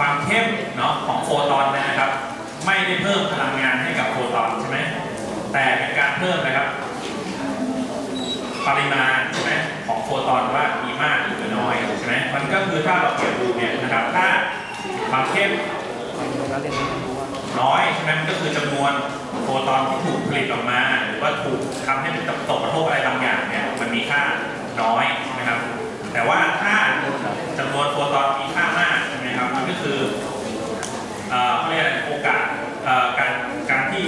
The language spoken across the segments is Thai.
ความเข้มเนาะของโฟตอนนะครับ ไม่ได้เพิ่มพลังงานให้กับโฟตอนใช่ไหมแต่เป็นการเพิ่มนะครับ ปริมาณใช่ไหมของโฟตอนว่ามีมากหรือน้อยใช่ไหมมันก็คือถ้าเราเปรียบดูเนี่ยนะครับ ถ้าความเข้มน้อยใช่ไหมมันก็คือจำนวนโฟตอนที่ถูกผลิตออกมา หรือว่าถูกทำให้มันตกกระทบอะไรบางอย่างเนี่ยมันมีค่าน้อยใช่ไหมครับ แต่ว่าถ้าจำนวนโฟตอนมีค่าม คือเขาเรียกโอกาสการการที่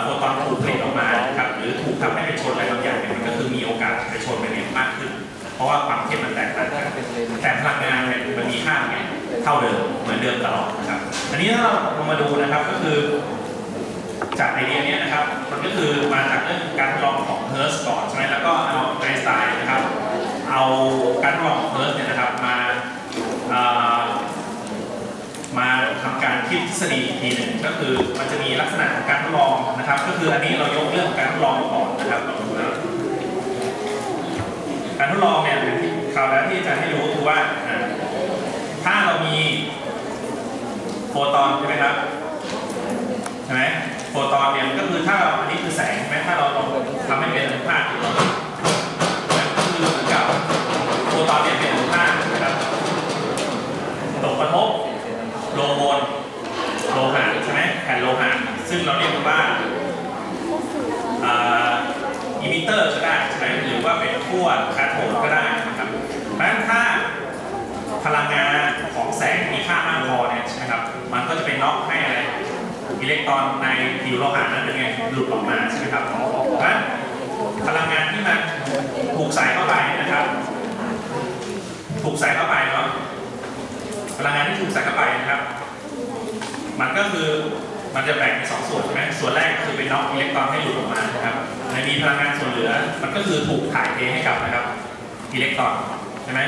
โฟตอนถูกผลิตออกมาครับหรือถูกทำให้ไปชนอะไรบางอย่างเนี่ยมันก็คือมีโอกาสไปชนไปเนี่ยมากขึ้น เพราะว่าความเข้มมันแตกต่างกันแต่พลังงานเนี่ยมันมีค่าไงเท่าเดิมเหมือนเดิมตลอดนะครับอันนี้ถ้าเราลงมาดูนะครับก็คือ จากไอเดียนี้นะครับมันก็คือมาจากเรื่องการทดลองของเฮิร์สก่อนใช่ไหมแล้วก็เอาไอสไตน์นะครับเอาการทดลองของเฮิร์สเนี่ยนะครับมาเอ่อมาทำการคิดทฤ ษฎีอีกทีหนึ่งก็คือมันจะมีลักษณะของการทดลองนะครับ ก็คืออันนี้เรายกเรื่องของการทดลองก่อนนะครับเราดูแล้วการทดลองเนี่ยที่คราวแล้วที่อาจารย์ให้รู้คือว่าถ้าเรามีโฟตอนใช่ไหมครับใช่ไหมโฟตอนเนี่ยก็คือถ้าเราอันนี้คือแสงใช่ไหมถ้าเราลองทำให้เป็นอนุภาคก็คือเหมือนกับโฟตอนเนี่ยเป็นอนุภาคนะครับตกกระทบโลโมนโลหะใช่ไหมแผ่นโลหะซึ่งเราเรียกว่าอิมิเตอร์ก็ได้ใช่ไหมหรือว่าเป็นขั้วคาโทดก็ได้นะครับเพราะฉะนั้นถ้าพลังงานของแสงมีค่ามากพอเนี่ยใช่ไหมครับ มันก็จะเป็นน็อกให้อะไรอิเล็กตรอนในผิวโลหะนั้นเป็นไงหลุดออกมาใช่ไหมครับเพราะฉะนั้นพลังงานที่มันถูกใส่เข้าไปนะครับ ถูกใส่เข้าไปเนาะพลังงานที่ถูกใส่เข้าไปนะครับ มันก็คือ มันจะแบ่งเป็นสองส่วนใช่ไหมส่วนแรกคือเป็นน็อกอิเล็กตรอนให้หลุดออกมานะครับในมีพลังงานส่วนเหลือ มันก็คือถูกถ่ายเทให้กับนะครับอิเล็กตรอนใช่ไหม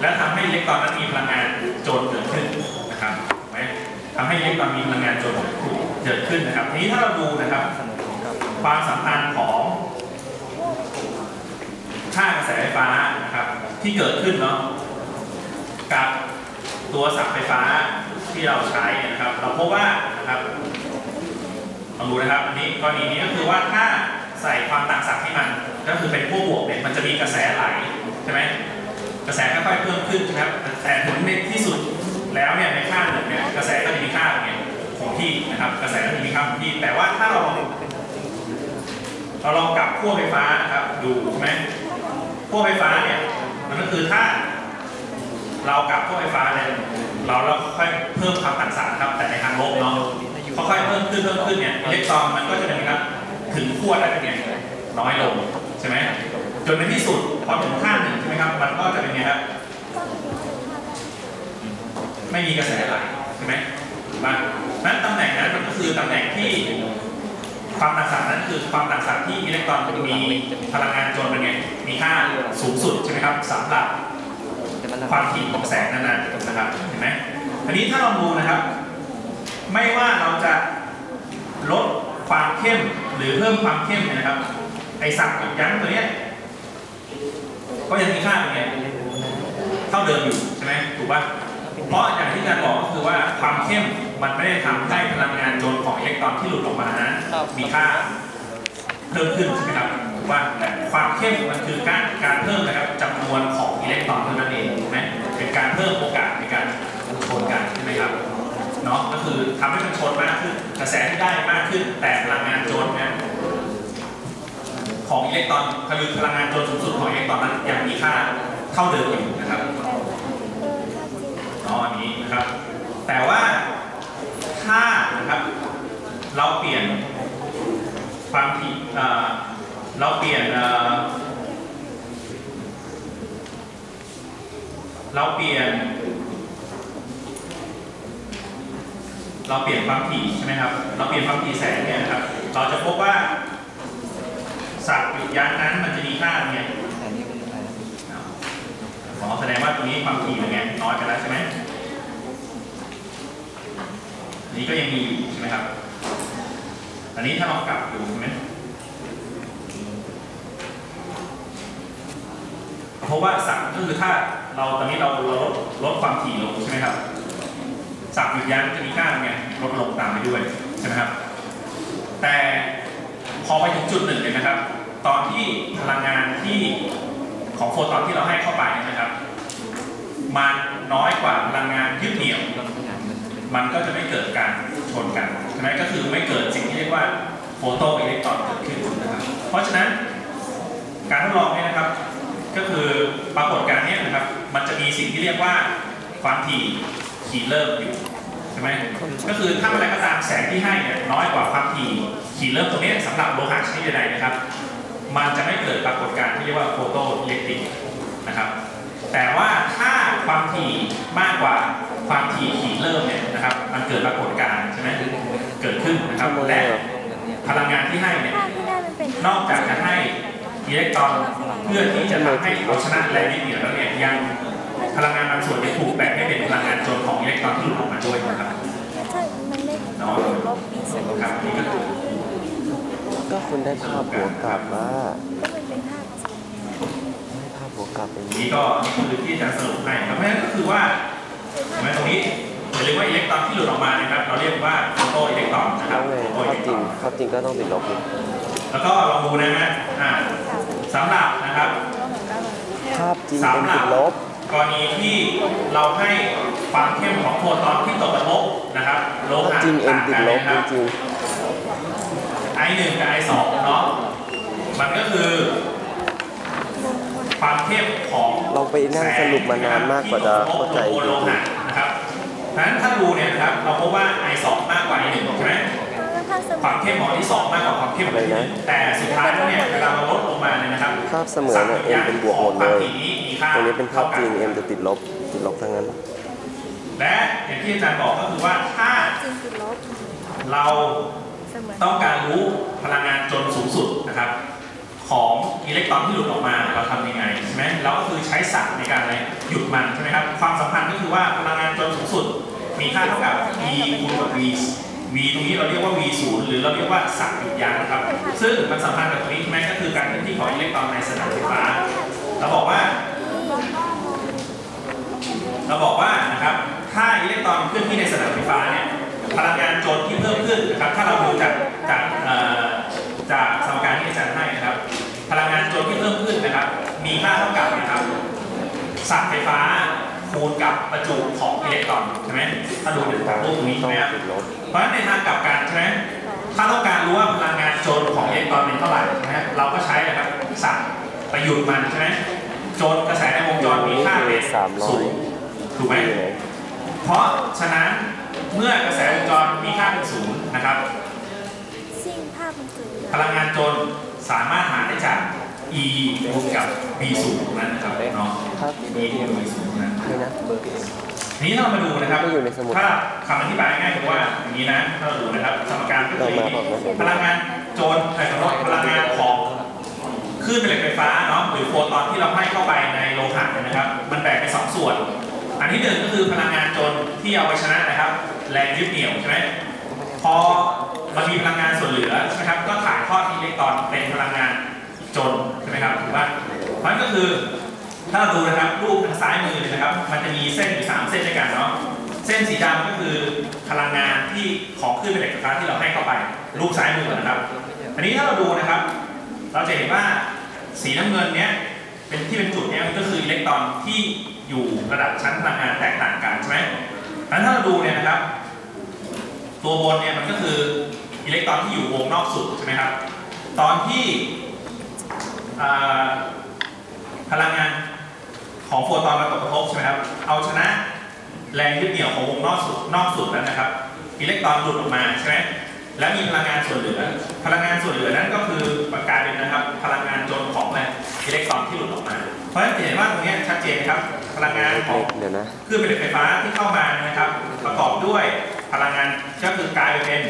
แล้วทำให้อิเล็กตรอนนั้นมีพลังงานโจรเกิดขึ้นนะครับไหมทำให้อิเล็กตรอนมีพลังงานโจรเกิดขึ้นนะครับ ทีนี้ถ้าเราดูนะครับ ความสัมพันธ์ของค่ากระแสไฟฟ้านะครับ ที่เกิดขึ้นเนาะกับตัวสับไฟฟ้าที่เราใช้นะครับ เราพบว่านะครับ ลองดูนะครับอันนี้กรณีนี้ก็คือว่าถ้าใส่ความต่างศักย์ให้มัน ก็คือเป็นพวกบวกเนี่ยมันจะมีกระแสไหลใช่ไหมกระแสค่อยๆเพิ่มขึ้นนะครับ แต่ถึงในที่สุดแล้วเนี่ยในค่าหนึ่งเนี่ยกระแสก็จะมีค่าเนี่ยคงที่นะครับกระแสก็จะมีค่าคงที่ แต่ว่าถ้าเราลองเราลองกลับขั้วไฟฟ้านะครับดูใช่ไหมขั้วไฟฟ้าเนี่ยมันก็คือถ้าเรากลับขั้วไฟฟ้าเนี่ยเราเราค่อยเพิ่มความต่างศักย์ครับแต่ในทางลบเนาะ ค่อยๆเพิ่มขึ้นเพิ่มขึ้นเนี่ยอิเล็กตรอนมันก็จะเป็นครับถึงขั้วได้เป็นไงน้อยลงใช่ไหมจนในที่สุดพอถึงค่าหนึ่งใช่ไหมครับมันก็จะเป็นไงครับไม่มีกระแสไหลใช่ไหมถูกป่ะนั้นตำแหน่งนั้นมันก็คือตำแหน่งที่ความต่างศักย์นั้นคือความต่างศักย์ที่อิเล็กตรอนมีพลังงานจรเป็นไงมีค่าสูงสุดใช่ไหมครับสำหรับความถี่ของแสงนั้นๆนะครับเห็นไหมอันนี้ถ้าเราดูนะครับ ไม่ว่าเราจะลดความเข้มหรือเพิ่มความเข้มเนี่ยนะครับ ไอสักยั้งตัวเนี้ยก็ยังมีค่าเป็นไงเท่าเดิมอยู่ใช่ไหมถูกป่ะเพราะอย่างที่อาจารย์บอกก็คือว่าความเข้มมันไม่ได้ทำให้พลังงานโจรของอิเล็กตรอนที่หลุดออกมานั้นมีค่าเพิ่มขึ้นใช่ไหมครับถูกป่ะแต่ความเข้มมันคือการการเพิ่มนะครับจำนวนของอิเล็กตรอนเท่านั้นเองถูกไหมเป็นการเพิ่มโอกาสในการชนกันใช่ไหมครับ เนาะก็คือทำให้มันชนมากขึ้น กระแสที่ได้มากขึ้น แต่พลังงานโจรเนี่ยของอิเล็กตรอนคือพลังงานโจรสูงสุดของอิเล็กตรอนนั้นยังมีค่าเท่าเดิมอยู่นะครับอ๋ออันนี้นะครับ แต่ว่าถ้านะครับ เราเปลี่ยนความถี่เราเปลี่ยนเราเปลี่ยน เราเปลี่ยนความถี่ใช่ไหมครับ เราเปลี่ยนความถี่แสงเนี่ยครับ เราจะพบว่าสัตว์หยุดยั้งนั้นมันจะมีค่าเนี่ยแต่นี่คืออะไรนะอ๋อแสดงว่าตรงนี้ความถี่เป็นไงน้อยไปแล้วใช่ไหมนนี้ก็ยังมีอยู่ใช่ไหมครับ อันนี้ถ้าเรากลับดูใช่ไหมเพราะว่าสักก็คือถ้าเราตอนนี้เราเราลดลดความถี่ลงใช่ไหมครับ สับหยุดยั้งจะมีค่าไงลดลงตามไปด้วยใช่ไหมครับ แต่พอไปถึงจุดหนึ่งเนี่ยนะครับ ตอนที่พลังงานที่ของโฟตอนที่เราให้เข้าไปนะครับ มันน้อยกว่าพลังงานยึดเหนี่ยว มันก็จะไม่เกิดการชนกันใช่ไหมก็คือไม่เกิดสิ่งที่เรียกว่าโฟโตอิเล็กตรอนเกิดขึ้นนะครับ เพราะฉะนั้นการทดลองเนี่ยนะครับ ก็คือปรากฏการณ์เนี้นะครับ มันจะมีสิ่งที่เรียกว่าความถี่ ขีดเริ่มอยู่ใช่ไหมก็คือถ้าอะไรก็ตามแสงที่ให้เนี่ยน้อยกว่าความถี่ขีดเริ่มตรงนี้สำหรับโลหะชนิดใดๆนะครับ มันจะไม่เกิดปรากฏการณ์ที่เรียกว่าโฟโตอิเล็กตริกนะครับ แต่ว่าถ้าความถี่มากกว่าความถี่ขีดเริ่มเนี่ยนะครับ มันเกิดปรากฏการณ์ใช่ไหมเกิดขึ้นนะครับและพลังงานที่ให้เนี่ยนอกจากจะให้อิเล็กตรอนเพื่อที่จะทำให้เอาชนะแรงยึดเหนียวแล้วเนี่ยยัง พลังงานบางส่วนยังถูกแบ่งให้เป็นพลังงานจนของอิเล็กตรอนที่หลุดออกมาด้วยนะครับใช่มันไม่เนาะลบปีศูนย์ครับนี่ก็คือก็คุณได้ภาพหัวกลับมาก็มันเป็นภาพจริงได้ภาพหัวกลับเป็นนี่ก็นี่คือที่อาจารย์สรุปให้ครับเพราะฉะนั้นก็คือว่าคือภาพเห็นไหมตรงนี้อย่าลืมว่าอิเล็กตรอนที่หลุดออกมานะครับ เราเรียกว่าโฟโตอิเล็กตรอนนะครัแล้บวไงโฟโตภาอิพเล็กจตรอนริงภาพจริงก็ต้องติดลบอีกแล้วก็ลองดูนะฮะอ่าสำหรับนะครับก็เหมือนกันเลยภาพจริงเป็นติดลบ กรณีที่เราให้ความเข้มของโฟตอนที่ตกกระทบนะครับโลภาพหะจริงเอ็นติดลบต่างกันนะครับจริงไอหนึ่งกับไอสองเนาะมันก็คือ ความเข้มของๆเราไปนั่งสรุปมานานมากกว่าจะเข้าใจที่ตกกระทบโลหะนะครับเพราะฉะนั้นถ้าดูเนี่ยนะครับเราพบว่าไอสองมากกว่าไอหนึ่งใช่ไหม ความเข้มของที่สองมากกว่าความเข้มของที่หนึ่งแต่สุดท้ายแล้วเนี่ยเวลาเราลดลงมาเนี่ยนะครับภาพเสมือนเนี่ยเอ็นเป็นบวกหมดเลยตรงนี้เป็นภาพจริงเอ็มจะติดลบติดลบทั้งนั้น และอย่างที่อาจารย์บอกก็คือว่าถ้าจริงคือลบเราเสมือนต้องการรู้พลังงานจนสูงสุดนะครับ ของอิเล็กตรอนที่หลุดออกมาเราทำยังไงใช่ไหมเราก็คือใช้ศัพท์ในการอะไรหยุดมันใช่ไหมครับความสัมพันธ์ก็คือว่าพลังงานจนสูงสุด มีค่าเท่ากับ E คูณกับ V V ตรงนี้เราเรียกว่า V ศูนย์หรือเราเรียกว่าศักย์หยุดยั้งนะครับ ซึ่งมันสัมพันธ์กับตรงนี้ใช่ไหมก็คือการเคลื่อนที่ของอิเล็กตรอนในสนามไฟฟ้า เราบอกว่า เราบอกว่านะครับ ถ้าอิเล็กตรอนเคลื่อนที่ในสนามไฟฟ้าเนี่ย พลังงานโจรที่เพิ่มขึ้นนะครับ ถ้าเราดูจากจากจากสมการที่อาจารย์ให้นะครับ พลังงานโจรที่เพิ่มขึ้นนะครับ มีค่าเท่ากับนะครับ สับไฟฟ้า กับประจุของอิเล็กตรอนใช่ไหมถ้าดูจากรูปตรงนี้ต้ใช่องไหมครับติดลบเพราะฉะนั้นในทางกลับกันใช่ไหมถ้าต้องการรู้ว่าพลังงานโจรของอิเล็กตรอนเป็นเท่าไหร่นะฮะเราก็ใช้นะครับสับไปหยุดมันใช่ไหมโจรกระแสในวงจรมีค่าเป็นศูนย์ถูกไหมอยู่ไหนเพราะฉะนั้นเมื่อกระแสวงจรมีค่าเป็นศูนย์นะครับซิ่งภาพมันคือพลังงานจนสามารถหาได้จาก E บวกกับ B ศูนย์นั้นนะครับเนาะภาพ E บวกกับ B ศูนย์ นั้นนี่นะทีนี้ถ้าเรามาดูนะครับ ไม่อยู่ในสมุด ถ้าคำอธิบายง่ายคือว่าอย่างนี้นะถ้าเราดูนะครับสมการก็คืออย่างนี้เรามาบอกนะพลังงานโจรไอ้ขอโทษพลังงานของคลื่นแม่เหล็กไฟฟ้าเนาะหรือโฟตอนที่เราให้เข้าไปในโลหะเนี่ยนะครับ มันแบ่งเป็นสองส่วน อันที่หนึ่งก็คือพลังงานโจรที่เอาไปชนะนะครับ แรงยึดเหนี่ยวใช่ไหมพอมันมีพลังงานส่วนเหลือใช่ไหมครับก็ถ่ายทอดอิเล็กตรอนเป็นพลังงานจนใช่ไหมครับถือว่าเพราะฉะนั้นก็คือ ถ้าเราดูนะครับรูปทางซ้ายมือเลยนะครับ มันจะมีเส้นอยู่สามเส้นด้วยกันเนาะเส้นสีดำก็คือพลังงานที่ของคลื่นแม่เหล็กไฟฟ้าที่เราให้เข้าไป รูปซ้ายมือก่อนนะครับ อันนี้ถ้าเราดูนะครับ เราจะเห็นว่าสีน้ำเงินเนี้ยเป็นที่เป็นจุดเนี้ยมันก็คืออิเล็กตรอนที่อยู่ระดับชั้นพลังงานแตกต่างกันใช่ไหมอันถ้าเราดูเนี่ยนะครับ ตัวบนเนี่ยมันก็คืออิเล็กตรอนที่อยู่วงนอกสุดใช่ไหมครับ ตอนที่พลังงาน ของโฟตอนมาตกกระทบใช่ไหมครับ เอาชนะแรงยึดเหนี่ยวของวงนอกสุดนอกสุดแล้วนะครับ อิเล็กตรอนหลุดออกมาใช่ไหมและมีพลังงานส่วนเหลือ พลังงานส่วนเหลือนั้นก็คือกลายเป็นนะครับ พลังงานจนของอะไรอิเล็กตรอนที่หลุดออกมา เพราะฉะนั้นจะเห็นว่าตรงเนี้ยชัดเจนนะครับ พลังงานของเดี๋ยวนะคลื่นแม่เหล็กไฟฟ้าที่เข้ามานะครับ ประกอบด้วยพลังงานก็คือกลายเป็น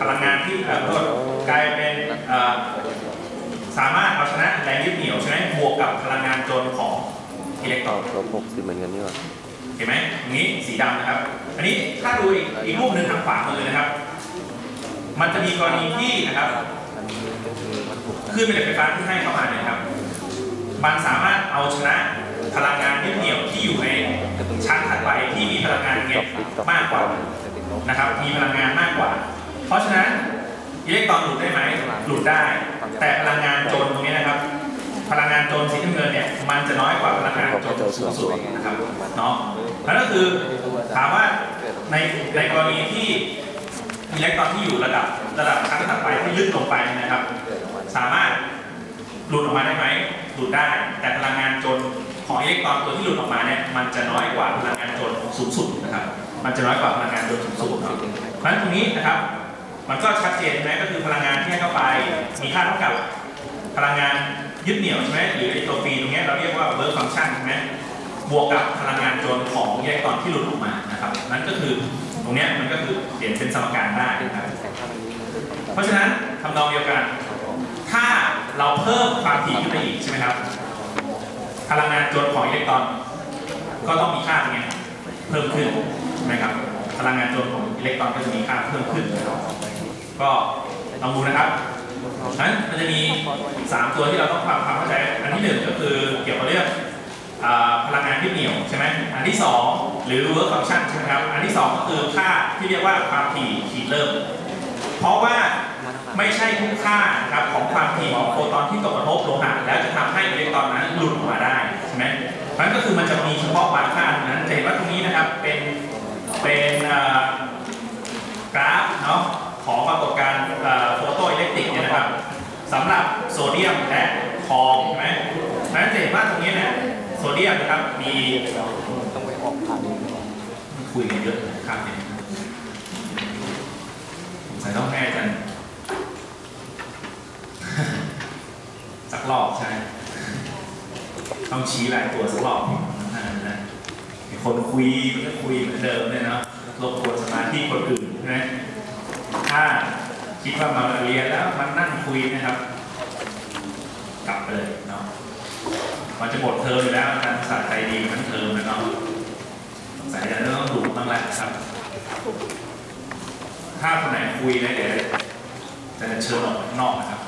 พลังงานที่เอ่อโทษกลายเป็นเอ่อสามารถเอาชนะแรงยึดเหนี่ยวใช่ไหมบวกกับพลังงานจนของ อิเล็กตรอนลบหกสิบเหมือนกันนี่หว่าเห็นไหมตรงนี้สีดำนะครับ อันนี้ถ้าดูอีกอีกรูปหนึ่งทางขวามือนะครับ มันจะมีกรณีที่นะครับอันนี้ก็คือวัตถุคลื่นแม่เหล็กไฟฟ้าที่ให้เข้ามาเนี่ยนะครับ มันสามารถเอาชนะพลังงานยึดเหนี่ยวที่อยู่ในชั้นถัดไปที่มีพลังงานเก็บมากกว่าจะติดลบนะครับ มีพลังงานมากกว่า เพราะฉะนั้นอิเล็กตรอนหลุดได้ไหมหลุดได้ แต่พลังงานจนตรงนี้นะครับ พลังงานจนสีน้ำเงินเนี่ยมัน จะน้อยกว่าพลังงานจนสูงสุดนะครับเนาะนั่นก็คือถามว่าในในกรณีที่อิเล็กตรอนที่อยู่ระดับระดับชั้นถัดไปที่ลึกลงไปนะครับ สามารถหลุดออกมาได้ไหมหลุดได้ แต่พลังงานจนของอิเล็กตรอนตัวที่หลุดออกมาเนี่ยมันจะน้อยกว่าพลังงานจนสูงสุดนะครับ มันจะน้อยกว่าพลังงานจนสูงสุดเนาะเพราะฉะนั้นตรงนี้นะครับ มันก็ชัดเจนใช่ไหมก็คือพลังงานที่ให้เข้าไปมีค่าเท่ากับพลังงาน ยึดเหนี่ยวใช่ไหมหรือไอตัวฟีตรงนี้เราเรียกว่าเวิร์กฟังชันใช่ไหมบวกกับพลังงานจนของอิเล็กตรอนที่หลุดออกมานะครับนั่นก็คือตรงนี้มันก็คือเปลี่ยนเป็นสมการได้นะครับเพราะฉะนั้นทำนองเดียวกัน ถ้าเราเพิ่มความถี่ขึ้นไปอีกใช่ไหมครับ พลังงานจนของอิเล็กตรอนก็ต้องมีค่าตรงเนี้ยเพิ่มขึ้นใช่ไหมครับพลังงานจนของอิเล็กตรอนก็จะมีค่าเพิ่มขึ้นก็ลองดูนะครับ ฉะนั้นมันจะมี 3 ตัวที่เราต้องทำความเข้าใจ อันที่หนึ่งก็คือเกี่ยวกับเรื่องอพลังงานที่เหนียวใช่ไหมอันที่สองหรือ work function ใช่ไหมครับ อันที่สองก็คือค่าที่เรียกว่าความถี่ขีดเริ่ม เพราะว่าไม่ใช่ทุกค่านะครับของความถี่ของโฟตอนที่ตกกระทบโลหะแล้วจะทำให้อิเล็กตรอนนั้นหลุดออกมาได้ใช่ไหมนั้นก็คือมันจะมีเฉพาะบางค่าเท่านั้นจะเห็นว่าตรงนี้นะครับเป็นเป็นกราฟเนาะ ของปรากฏการณ์โฟโตอิเล็กตริกเนี่ยนะครับสำหรับโซเดียมและทองใช่ไหมเพราะฉะนั้นจะเห็นว่าตรงนี้เนี่ยโซเดียมนะครับมีต้องไปออกผ่านคุยกันเยอะนะครับเนี่ยสงสัยต้องให้อาจารย์สักรอบใช่ไหมต้องชี้ลายตัวสักรอบนะนะคนคุยมันก็คุยเหมือนเดิมเนี่ยเนาะรบกวนสมาธิคนอื่นใช่ไหม ถ้าคิดว่ามาเรียนแล้วมันนั่งคุยนะครับ กลับเลยเนาะมันจะหมดเทอมอยู่แล้วอาจารย์ภาษาไทยดีทั้งเทอมนะเนาะสงสัยจะต้องดูบ้างแหละครับ ถ้าคนไหนคุยนะเดี๋ยวจะเชิญออกนอกนะครับ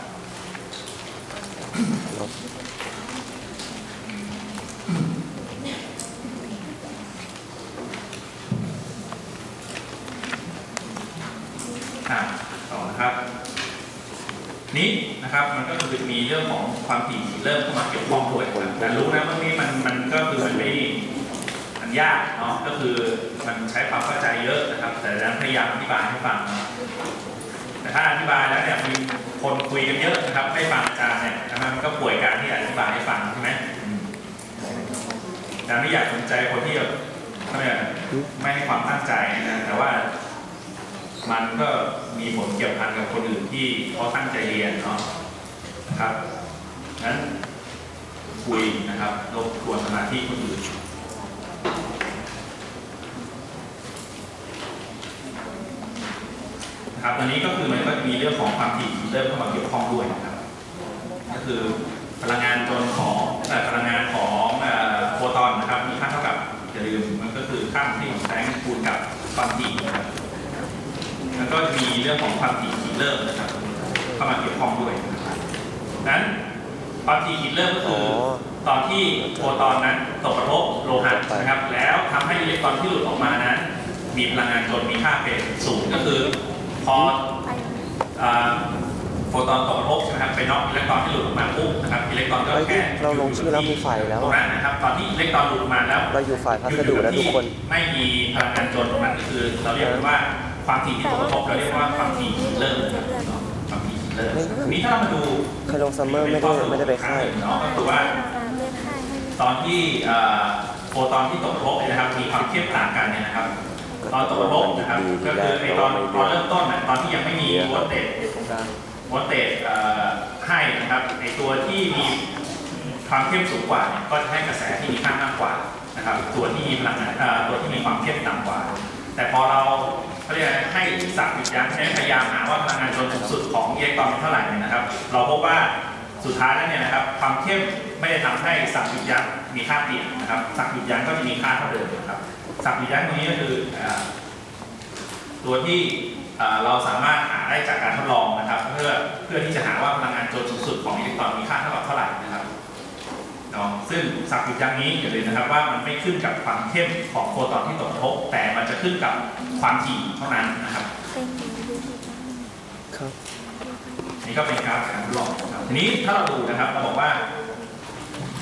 อะต่อนะครับ นี้นะครับมันก็คือมีเรื่องของความถี่เริ่มเข้ามาเกี่ยวข้องด้วยนะครับแต่รู้นะเมื่อกี้มันมันก็คือมันไม่มันยากเนาะก็คือมันใช้ความเข้าใจเยอะนะครับ แต่ดันพยายามอธิบายให้ฟังนะแต่ถ้าอธิบายแล้วเนี่ยมีคนคุยกันเยอะนะครับ ไม่ฟังอาจารย์เนี่ยนะครับมันก็ป่วยการที่อธิบายให้ฟังใช่ไหมอืมอาจารย์ไม่อยากสนใจคนที่แบบเขาเรียกอะไรไม่ให้ความตั้งใจนะแต่ว่ามันก็มีผลเกี่ยวพันกับคนอื่นที่เขาตั้งใจเรียนเนาะนะ ครับนั้นคุยนะครับรบกวนสมาธิคนอื่นนะครับตอนนี้ก็คือมันก็มีเรื่องของความถี่เริ่มเข้ามาเกี่ยวข้องด้วยนะครับ ก็คือพลังงานจนของเอ่พลังงานของอ่อโฟตอนนะครับ มีค่าเท่ากับอย่าลืมมันก็คือค่าที่ของแสงคูณกับความถี่นะครับแล้วก็มีเรื่องของความถี่ขีเริ่มนะครับเข้ามาเกี่ยวข้องด้วย นะครับนั้นความถี่ขีดเริ่มก็คืออตอนที่โฟตอนนั้นตกกระทบโลหะนะครับ แล้วทำให้อิเล็กตรอนที่หลุดออกมานั้น มีพลังงานจนมีค่าเป็นศูนย์ก็คือพอไปอ่าโฟตอนตกกระทบใช่ไหมครับไปน็อกอิเล็กตรอนที่หลุดออกมาปุ๊บนะครับอิเล็กตรอนก็แค่เราลงชื่อแล้วมีไฟแล้วตรงนั้นนะครับตอนที่อิเล็กตรอนหลุดออกมาแล้วเราอยู่ฝ่ายพัสดุแล้วทุกคนไม่มีพลังงานจนตรงนั้นก็คือ เราเรียกว่าความถี่ที่ตกกระทบเราเรียกว่าความถี่ขีดเริ่ม ทีนี้ถ้าเรามาดูใครลงซัมเมอร์ไม่ได้ไม่ได้ไปค่ายเนาะก็คือว่าเลื่อนค่ายให้ตอนที่เอ่อโฟตอนที่ตกกระทบเนี่ยนะครับ มีความเข้มต่างกันเนี่ยนะครับ ตอนตกกระทบนะครับ ก็คือไอตอนตอนเริ่มต้นน่ะตอนที่ยังไม่มีโวลเตจตรงกลางโวลเตจเอ่อให้นะครับไอตัวที่มีความเข้มสูงกว่าเนี่ยก็จะให้กระแสที่มีค่ามากกว่านะครับ ตัวที่มีพลังงานเอ่อตัวที่มีความเข้มต่ำกว่า แต่พอเรา เขาเรียกอะไรให้สับหยุดยั้งใช้พยายามหาว่าพลังงานจนสูงสุดของอิเล็กตรอนเป็นเท่าไหร่เนี่ยนะครับ เราพบว่าสุดท้ายแล้วเนี่ยนะครับความเข้มไม่ได้ทำให้สับหยุดยั้งมีค่าเปลี่ยนนะครับสับหยุดยั้งก็จะมีค่าเท่าเดิมนะครับสับหยุดยั้งตรงนี้ก็คือตัวที่เราสามารถหาได้จากการทดลองนะครับ เพื่อเพื่อที่จะหาว่าพลังงานโจรสูงสุดของอิเล็กตรอนมีค่าเท่า กับเท่าไหร่นะครับเนาะซึ่งศัพท์หยุดยั้งนี้อย่าลืมนะครับว่ามันไม่ขึ้นกับความเข้มของโฟตอนที่ตกกระทบแต่มันจะขึ้นกับความถี่เท่านั้นนะครับเป็นหนูดูดีจังครับนี่ก็เป็นกราฟการทดลองนะครับทีนี้ถ้าเราดูนะครับเราบอกว่า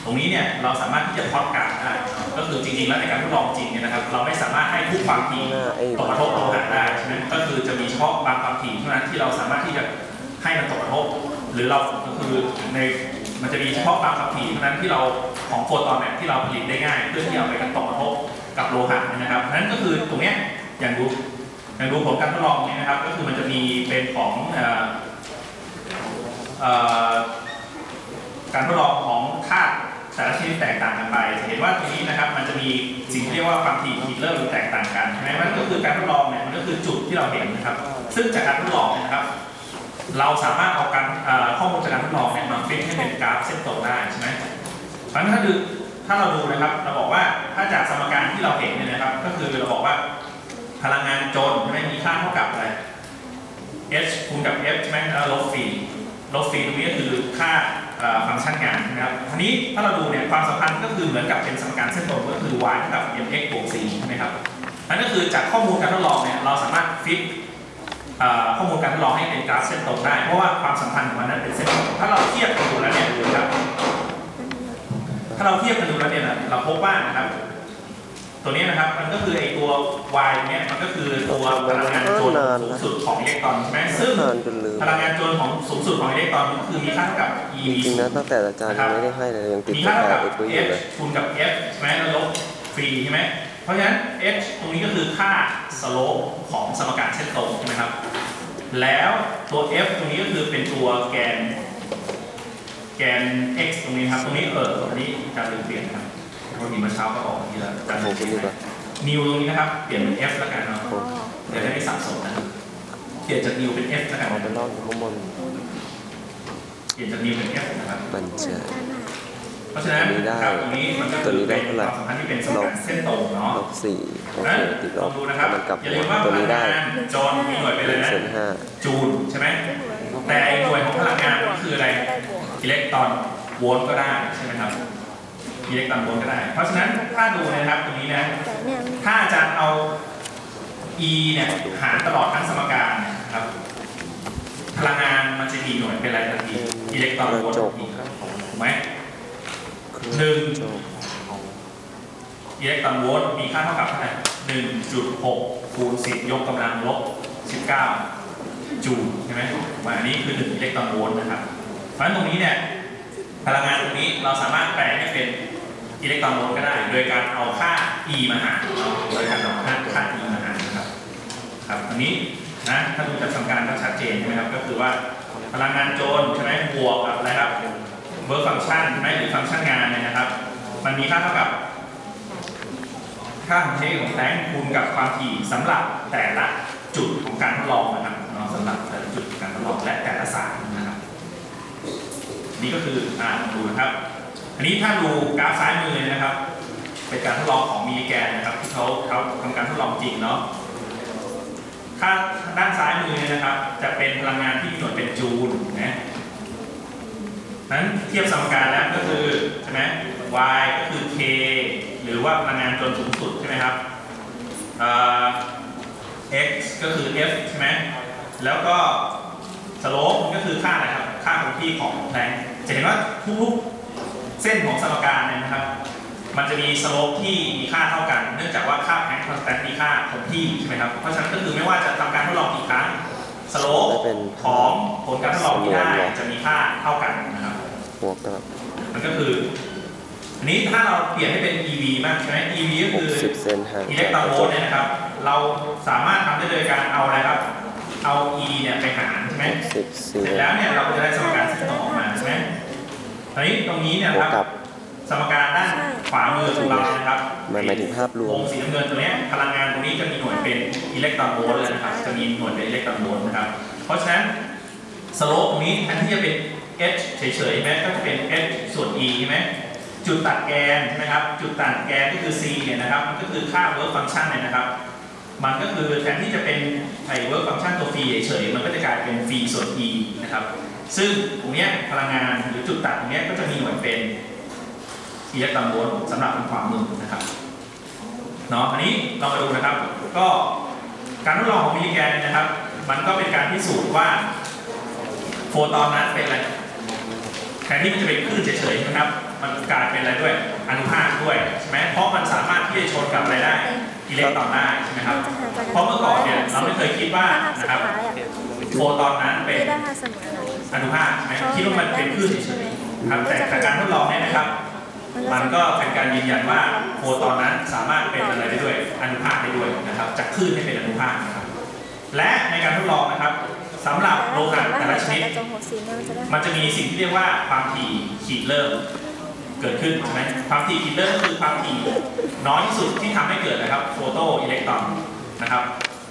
ตรงนี้เนี่ยเราสามารถที่จะพล็อตกราฟได้นะครับก็คือจริงๆแล้วในการทดลองจริงเนี่ยนะครับ เราไม่สามารถให้ทุกความถี่หน้าไอ้ตกกระทบโลหะได้ใช่ไหมก็คือจะมีเฉพาะบางความถี่เท่านั้นที่เราสามารถที่จะให้มันตกกระทบ หรือเราก็คือในมันจะมีเฉพาะบางความถี่เท่านั้นที่เรา ของโฟตอนเนี่ยที่เราผลิตได้ง่าย เพื่อที่เอาไปกระตกกระทบกับโลหะนะครับนั้นก็คือตรงเนี้ยอย่างดูอย่างดูผลการทดลองเนี่ยนะครับ ก็คือมันจะมีเป็นของการทดลองของธาตุแต่ละชนิดแตกต่างกันไปจะเห็นว่าตรงนี้นะครับมันจะมีสิ่งที่เรียกว่าความถี่ขีดเริ่มแตกต่างกันใช่ไหมมันก็คือการทดลองเนี่ยมันก็คือจุดที่เราเห็นนะครับ ซึ่งจากการทดลองนะครับ เราสามารถเอาการข้อมูลจากการทดลองเนี่ยมาฟิตให้เป็นกราฟเส้นตรงได้ใช่ไหม เพราะฉะนั้นถ้าดูถ้าเราดูนะครับเราบอกว่าถ้าจากสมการที่เราเห็นเนี่ยนะครับ ก็คือเราบอกว่าพลังงานจนใช่ไหมมีค่าเท่ากับอะไร h คูณกับ f ใช่ไหมแล้วลบฟรีลบฟรีตรงนี้ก็คือค่าฟังก์ชันงานนะครับทีนี้ถ้าเราดูเนี่ยความสัมพันธ์ก็คือเหมือนกับเป็นสมการเส้นตรงก็คือ y เท่ากับ mx บวก c ใช่ไหมครับนั่นก็คือจากข้อมูลการทดลองเนี่ยเราสามารถฟิตข้อมูลการทดลองให้เป็นกราฟเส้นตรงได้ เพราะว่าความสัมพันธ์ของมันนั้นเป็นเส้นตรงถ้าเราเทียบกันดูแล้วเนี่ยนะครับาเราเทียบกันดูแล้วเนี่ยนะเราพบว่านะครับ ตัวนี้นะครับมันก็คือไอตัว y เนี่ยมันก็คือตัวพลังงานโจรสูงสุดของอิเล็กตรอนใช่ไหมซึ่งนานจนลืมพลังงานโจรของสูงสุดของอิเล็กตรอนก็คือมีค่าเท่ากับ e จริงๆนะตั้งแต่อาจารย์ยังไม่ได้ให้เลยยังติดมีตั้ค่างแต่เท่ากับเอกไว้อยู่ f เลยคูณกับ f ใช่ไหมแล้วลบฟรีใช่ไหมเพราะฉะนั้น h ตรงนี้ก็คือค่าสโลปของสมการเส้นตรงใช่ไหมครับแล้วตัว f ตรงนี้ก็คือเป็นตัวแกน แกน x ตรงนี้ครับ ตรงนี้เออตรงนี้การลืมเปลี่ยนนะครับเพราะมีเมื่อเช้าก็ออกทีละการโอ้โหคุณดีกว่านิวตรงนี้นะครับ เปลี่ยนเป็น f แล้วกันเนาะอ๋อเดี๋ยวจะไม่สับสนนะครับเปลี่ยนจากนิวเป็น f แล้วกันเอาไปลองข้างบนเปลี่ยนจากนิวเป็น f นะครับบันเหมืเจิอนดกันอะเพราะฉะนั้นตัวนี้ได้ครับตรงนี้มันก็ตัวคือนี้ได้เป็นเท่าไหร่ความสัมพันธ์ที่เป็นสมการเส้นตรงเนาะลบสี่โอเคนั้นติดลลอบงดูนะครับมันกลับอย่าหัลืวมว่าตัวนี้ได้พลังงานจนมีหน่วยเป็นหอะไรนึ่งนะส่วนห้าจูลใช่ไหม อนโวลต์ก็ได้ใช่ไหมครับอิเล็กตรอนโวลต์ก็ได้ เพราะฉะนั้นถ้าดูนะครับตรงนี้นะถ้าอาจารย์เอา e เนี่ยหารตลอดทั้งสมการนะครับพลังงานมันจะมีหน่วยเป็นอะไรทันทีอิเล็กตรอนโวลต์ทันทีถูกไหมหนึ่งอิเล็กตรอนโวลต์มีค่าเท่ากับเท่าไหร่หนึ่งจุดหกคูณสิบยกกำลังลบสิบเก้าจูลใช่ไหมวันนี้คือหนึ่งอิเล็กตรอนโวลต์นะครับ เพราะฉะนั้นตรงนี้เนี่ย พลังงานตรงนี้เราสามารถแปลให้เป็นอิเล็กตรอนโวลต์ก็ได้ โดยการเอาค่า e มาหารโดยการเอาค่าค่า e มาหารนะครับครับอันนี้นะถ้าดูจากสมการก็ชัดเจนใช่ไหมครับก็คือว่าพลังงานโจรใช่ไหมบวกกับอะไรครับเวิร์ฟังก์ชันใช่ไหมหรือฟังก์ชันงานเนี่ยนะครับ มันมีค่าเท่ากับ ค่าของเทของแท้งคูณกับความถี่สำหรับแต่ละจุดของการทดลองนะครับสำหรับแต่ละจุดของการทดลองและแต่ละสาร นี่ก็คืออ่าดูนะครับ อันนี้ถ้าดูกราฟซ้ายมือนะครับ เป็นการทดลองของมิลลิแกนนะครับที่เขาเขาทำการทดลองจริงเนาะถ้าด้านซ้ายมือเนี่ยนะครับ จะเป็นพลังงานที่มีหน่วยเป็นจูลนะนั้นเทียบสมการแล้วก็คือใช่ไหม y ก็คือ k หรือว่าพลังงานจนสูงสุดใช่ไหมครับ x ก็คือ f ใช่ไหม แล้วก็สโลปก็คือค่าอะไรครับ ค่าคงที่ของแรง จะเห็นว่าทุกๆเส้นของสมการเนี่ยนะครับ มันจะมีสโลปที่มีค่าเท่ากัน เนื่องจากว่าค่าแพงคอนสแตนต์มีค่าคงที่ใช่ไหมครับ เพราะฉะนั้นก็คือไม่ว่าจะทำการทดลองกี่ครั้งสโลปได้เป็นของผลการทดลองที่ได้จะมีค่าเท่ากันนะครับบวกกับมันก็คืออันนี้ถ้าเราเปลี่ยนให้เป็น EV มากใช่ไหม EV ก็หคืกอสิบเซนห่างอิเล็กตรอนโวลต์เนี่ยนะครับ เราสามารถทำได้โดยการเอาอะไรครับ เอา E เนี่ยไปหารใช่ไหมหกสิบเสสี่ร็จแล้วเนี่ยเราก็จะได้สมการเส้นตรงออกมาใช่ไหมตอนนี้ตรงนี้เนี่ยบวคกรับกับ สมการด้านขวามือของเรานะครับหมายหมายถึงภาพรวมวงสีน้ำเงินตัวเนี้ยพลังงานตรงนี้จะมีหน่วยเป็นอิเล็กตรอนโวลต์เลยนะครับ จะมีหน่วยเป็นอิเล็กตรอนโวลต์นะครับ เพราะฉะนั้นสโลปตรงนี้แทนที่จะเป็น h เฉยๆใช่ไหมก็จะเป็น h ส่วน e ใช่ไหมจุดตัดแกนใช่ไหมครับจุดตัดแกนก็คือ c เนี่ยนะครับมันก็คือค่า work function เนี่ยนะครับ มันก็คือแทนที่จะเป็นไอ้ work function ตัว phi เฉยๆมันก็จะกลายเป็น phi ส่วน e นะครับ ซึ่งตรงนี้พลังงานหรือจุดตัดตรงนี้ก็จะมีหน่วยเป็นอิเล็กตรอนโวลต์สำหรับทางขวามือนะครับเนาะอันนี้เรามาดูนะครับ ก็การทดลองของมิลลิแกนนะครับ มันก็เป็นการพิสูจน์ว่าโฟตอนนั้นเป็นอะไรแทนที่มันจะเป็นคลื่นเฉยๆนะครับ มันกลายเป็นอะไรด้วยอนุภาคด้วยใช่ไหมเพราะมันสามารถที่จะชนกับอะไรได้อิเล็กตรอนได้ใช่ไหมครับเพราะเมื่อก่อนเนี่ยเราไม่เคยคิดว่านะครับโฟตอนนั้นเป็น ที่ได้ภาพเสมอนะอนุภาคใช่ไหมคิดว่ามันเป็นคลื่นเฉยๆครับแต่จากการทดลองเนี่ยนะครับ มันก็เป็นการยืนยันว่าโฟตอนนั้นสามารถเป็นอะไรได้ด้วยอนุภาคได้ด้วยนะครับ จากคลื่นให้เป็นอนุภาคนะครับ และในการทดลองนะครับสำหรับโลหะแต่ละชนิดกระจกหัวสีเนี่ยมันจะได้มันจะมีสิ่งที่เรียกว่าความถี่ขีดเริ่มเกิดขึ้นใช่ไหมความถี่ขีดเริ่มก็คือความถี่น้อยที่สุดที่ทำให้เกิดนะครับโฟโตอิเล็กตรอนนะครับ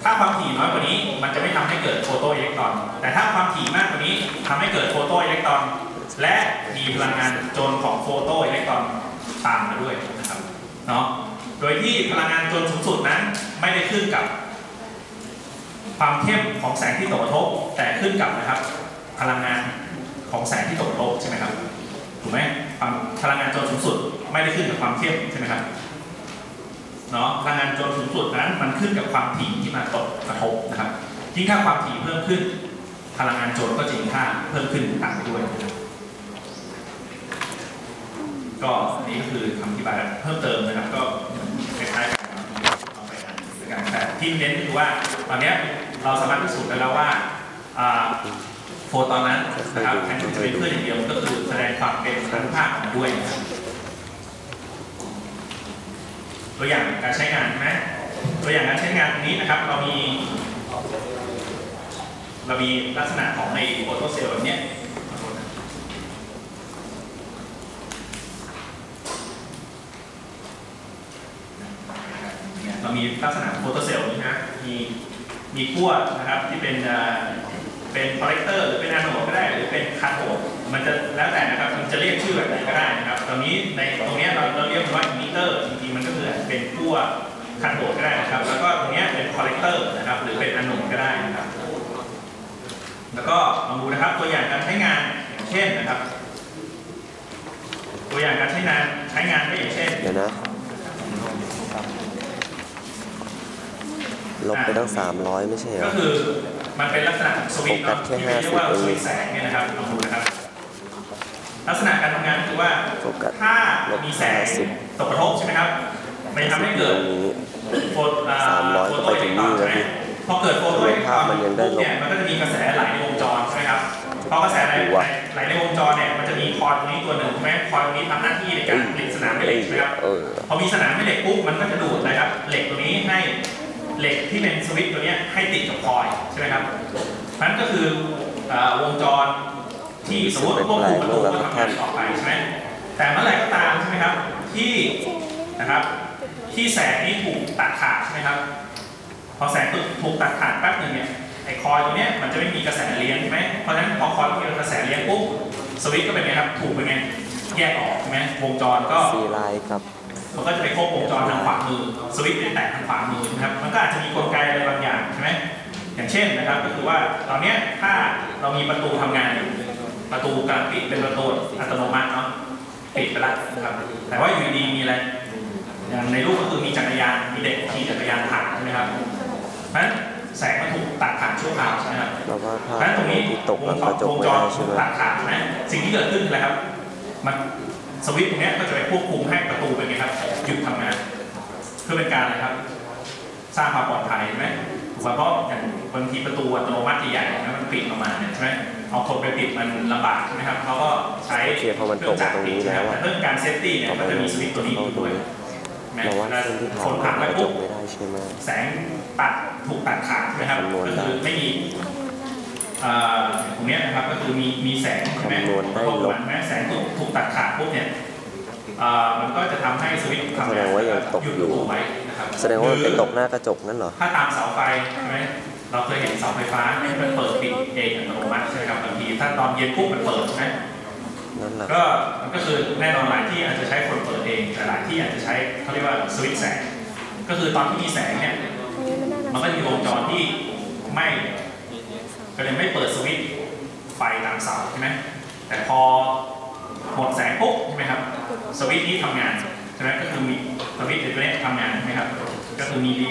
ถ้าความถี่น้อยกว่านี้มันจะไม่ทำให้เกิดโฟโตอิเล็กตรอน แต่ถ้าความถี่มากกว่านี้ทำให้เกิดโฟโตอิเล็กตรอน และมีพลังงานโจรของโฟโตอิเล็กตรอนตามมาด้วยนะครับเนาะโดยที่พลังงานโจรสูงสุดนั้นไม่ได้ขึ้นกับ ความเข้มของแสงที่ตกกระทบ แต่ขึ้นกับนะครับ พลังงานของแสงที่ตกกระทบใช่ไหมครับถูกไหมความพลังงานโจรสูงสุดไม่ได้ขึ้นกับความเข้มใช่ไหมครับ เนาะพลังงานจรสูงสุดนั้น มันขึ้นกับความถี่ที่มาตกกระทบนะครับยิ่งถ้าความถี่เพิ่มขึ้น พลังงานโจรก็จะยิ่งค่าเพิ่มขึ้นตามไปด้วยนะครับก็อันนี้ก็คือคำอธิบายเพิ่มเติมนะครับ ก็คล้ายๆกันนะครับเอาไปอ่านด้วยกันแต่ที่เน้นคือว่าตอนนี้เราสามารถพิสูจน์ได้แล้วว่าโฟตอนนั้นนะครับแทนที่จะเป็นคลื่นอย่างเดียวมันก็คือแสดงความเป็นอนุภาคออกมาด้วยนะครับ ตัวอย่างการใช้งานใช่ไหมตัวอย่างการใช้งานตรงนี้นะครับ เรามี เรามีลักษณะของในโฟโตเซลล์แบบเนี้ยเนี่ยเรามีลักษณะโฟโตเซลล์นี้นะมีมีขั้วนะครับที่เป็น เป็นคอลเลกเตอร์หรือเป็นอะโนดก็ได้ หรือเป็นคาโทดมันจะแล้วแต่นะครับมันจะเรียกชื่อแบบไหนก็ได้นะครับตอนนี้ในตรงเนี้ยเราเราเรียกมันว่าอิมิเตอร์จริงๆมันก็คืออาจจะเป็นขั้วคาโทดก็ได้นะครับ แล้วก็ตรงเนี้ยเป็นคอลเลกเตอร์นะครับ หรือเป็นอะโนดก็ได้นะครับ แล้วก็ลองดูนะครับตัวอย่างการใช้งานอย่างเช่นนะครับ ตัวอย่างการใช้งานใช้งานก็อย่างเช่นเดี๋ยวนะลบไปตั้ง300 ไม่ใช่เหรก็อคือ มันเป็นลักษณะของสวิตช์เนาะโฟกัสแค่ที่เรียกว่า50สวิตช์แสงเนี่ยนะครับลองดูนะครับ ลักษณะการทำงานก็คือว่าโฟกัสถ้าลบมีแสง50ตกกระทบใช่ไหมครับมันทำให้เกิดตรงนี้โฟตอ่สามร้อยโฟก็โตไปอิถึเล็งกตรอนนี่ใช่ไหมแล้วพี่พอเกิดโฟโตอิเล็กตรอนภาพมันยังได้ปุ๊บเนี่ยมันก็จะมีกระแสไหลในวงจรใช่ไหมครับพอกระแสไหลดูว่ะไหลในวงจรเนี่ยมันจะมีคอยล์ตรงนี้ตัวหนึ่งใช่ไหมคอยล์ตรงนี้ทำหน้าที่ในการผลิตสนามแม่เหเอ้ล็ยกใช่ไหมครับเออพอมีสนามแม่เหล็กปุ๊บมันก็จะดูดนะครับเหล็กตัวนี้ให้ เหล็กที่เป็นสวิตช์ตัวเนี้ยให้ติดกับคอยล์ใช่ไหมครับนั้นก็คือเอ่อวงจรที่สมมติควบคุมประตูก็ทำงานต่อไปใช่ไหมแต่เมื่อไหร่ก็ตามใช่ไหมครับที่นะครับที่แสงนี้ถูกตัดขาดใช่ไหมครับ พอแสงถูกตัดขาดแป๊บหนึ่งเนี่ยไอ้คอยล์ตัวเนี้ยมันจะไม่มีกระแสเลี้ยงใช่ไหมเพราะฉะนั้นพอคอยล์ไม่มีกระแสเลี้ยงปุ๊บสวิตช์ก็เป็นไงครับถูกเป็นไงแยกออกใช่ไหมวงจรก็ซีไลน์กับ มันก็จะไปควบวงจรทางขวามือสวิตช์เป็นแตะทางขวามือนะครับมันก็อาจจะมีกลไกอะไรบางอย่างใช่ไหมอย่างเช่นนะครับก็คือว่าตอนเนี้ยถ้าเรามีประตูทำงานอยู่ประตูกำลังปิดเป็นประตูอัตโนมัติเนาะปิดไปแล้วนะครับแต่ว่าอยู่ดีมีอะไรอย่างในรูปก็คือมีจักรยานมีเด็กขี่จักรยานผ่านใช่ไหมครับเพราะฉะนั้นแสงมันถูกตัดผ่านชั่วคราวใช่ไหมครับแล้วก็ภาพเพราะฉะนั้นตรงนี้ที่ตกวหลังงจกรระจกวงไม่จรได้ใช่ถูไหกมตัดขาดใช่ไหมสิ่งที่เกิดขึ้นคืออะไรครับมัน สวิตช์ตรงเนี้ยก็จะไปควบคุมให้ประตูเป็นไงครับหยุดทำงานเพื่อเป็นการอะไรครับ สร้างความปลอดภัยใช่ไหมถูกป่ะเพราะอย่างบางทีประตูอัตโนมัติใหญ่ๆนะมันปิดออกมาเนี่ยใช่ไหมเอาคนไปปิดมันลำบากใช่ไหมครับเขาก็ใช้โอเคพอมันตกมาตรงนี้แล้วอะเรื่องการเซฟตี้เนี่ยต่อไปก็จะเรามีสวิตช์ตัวนี้อยู่ด้วยเราใช่ไหมว่าแล้วเส้นที่คผ่านนหผลัลักงไปกระจปุ๊บกไม่ได้ใช่ไหมแสงตัดถูกตัดขาดใช่ไหมครับคำนวณก็ได้คือไม่มีเอ่อ ตรงเนี้ยนะครับก็คือมีมีแสงใช่ไหมคำนวณได้พอลบมันแม้แสงถูกถูกตัดขาดปุ๊บเนี่ยเอ่อมันก็จะทำให้สวิตช์ทำแสดงว่ายังตกหยุดอยู่ตัวไว้นะครับแสดงว่ามันหไปรือตกหน้ากระจกนั่นเหรอถ้าตามเสาไฟใช่ไหมเราเคยเห็นเสาไฟฟ้าที่มันเปิดปิดเองอัตโนมัติใช่ไหมครับบางทีถ้าตอนเย็นปุ๊บมันเปิดใช่ไหมนั่นแหละก็มันก็คือแน่นอนหลายที่อาจจะใช้คนเปิดเองแต่หลายที่อาจจะใช้เขาเรียกว่าสวิตช์แสง ก็คือตอนที่มีแสงเนี่ยอันนี้ไม่ได้มันก็จะมีวงจรที่ไม่ ก็เลยไม่เปิดสวิตช์ไฟตามเสาใช่ไหมแต่พอหมดแสงปุ๊บใช่ไหมครับสวิตช์นี้ทำงานใช่ไหมก็คือมีสวิตช์ตัวนี้ทำงานใช่ไหมครับก็คือมีรี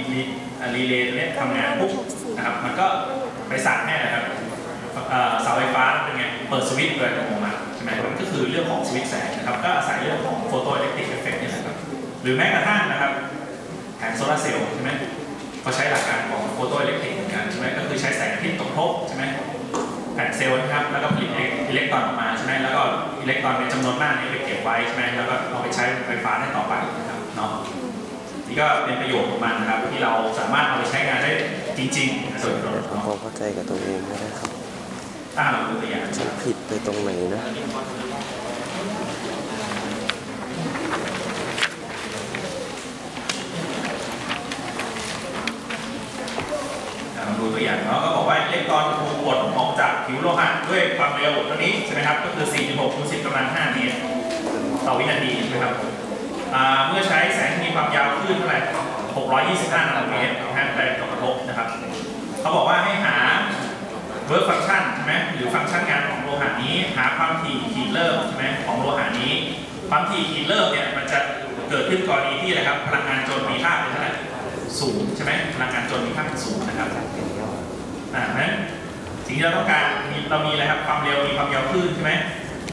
รีเลย์ตัวนี้ทำงานปุ๊บนะครับมันก็ไปสั่งให้นะครับเสาไฟฟ้าเป็นไงเปิดสวิตช์โดยอัตโนมัติใช่ไหมมันก็คือเรื่องของสวิตช์แสงนะครับก็อาศัยเรื่องของโฟโตอิเล็กทริกเอฟเฟกต์นี่แหละครับหรือแม้กระทั่งนะครับแผงโซลาร์เซลล์ใช่ไหม ก็ใช้หลักการของโฟโตอิเล็กทริกเหมือนกันใช่ไหมก็คือใช้แสงอาทิตย์ตกทบใช่ไหมแผ่นเซลล์นะครับแล้วก็ผลิตอิเล็กตรอนออกมาใช่ไหมแล้วก็อิเล็กตรอนเป็นจำนวนมากนี้ไปเก็บไว้ใช่ไหมแล้วก็เอาไปใช้ไฟฟ้าได้ต่อไปนะครับเนาะนี่ก็เป็นประโยชน์ของมันนะครับที่เราสามารถเอาไปใช้งานได้จริงๆโดยตรงทำความเข้าใจกับตัวเองก็ได้ครับถ้าเราดูตัวอย่างฉันผิดไปตรงไหนนะ เราดูตัวอย่างเนาก็บอกว่าอิเล็กตรอนถูกกดออกจากผิวโลหะด้วยความเร็วเท่านี้ใช่ไหมครับก็คือ 4.6คูณ10กำลัง5เมตรต่อวินาทีใช่ไหมครับเมื่อใช้แสงที่มีความยาวคลื่นเท่าไหร่625นาโนเมตรนะฮะแรงต่อกระทบนะครับเขาบอกว่าให้หา work function ใช่ไหมหรือฟังก์ชันงานของโลหะนี้ หาความถี่ขีดเริ่มใช่ไหมของโลหะนี้ความถี่ขีดเริ่มเนี่ยมันจะเกิดขึ้นกรณีที่อะไรครับพลังงานจนมีค่าเป็นเท่าไหร่สูงใช่ไหมพลังงานจนมีค่าเป็นสูงนะครับ อ่าเพราะนั้นสิ่งที่เราต้องการเรามีอะไรครับความเร็วมีความยาวคลื่นใช่ไหม